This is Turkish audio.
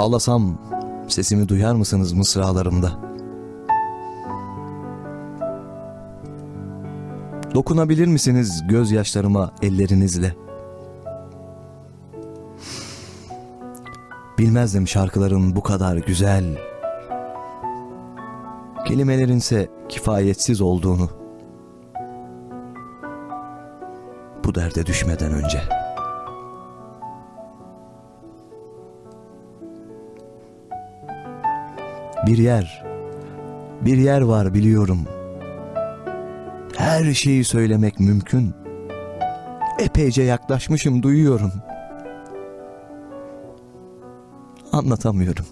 Ağlasam sesimi duyar mısınız mısralarımda? Dokunabilir misiniz gözyaşlarıma ellerinizle? Bilmezdim şarkıların bu kadar güzel, kelimelerinse kifayetsiz olduğunu. Bu derde düşmeden önce. bir yer. Bir yer var biliyorum. Her şeyi söylemek mümkün. Epeyce yaklaşmışım duyuyorum. Anlatamıyorum.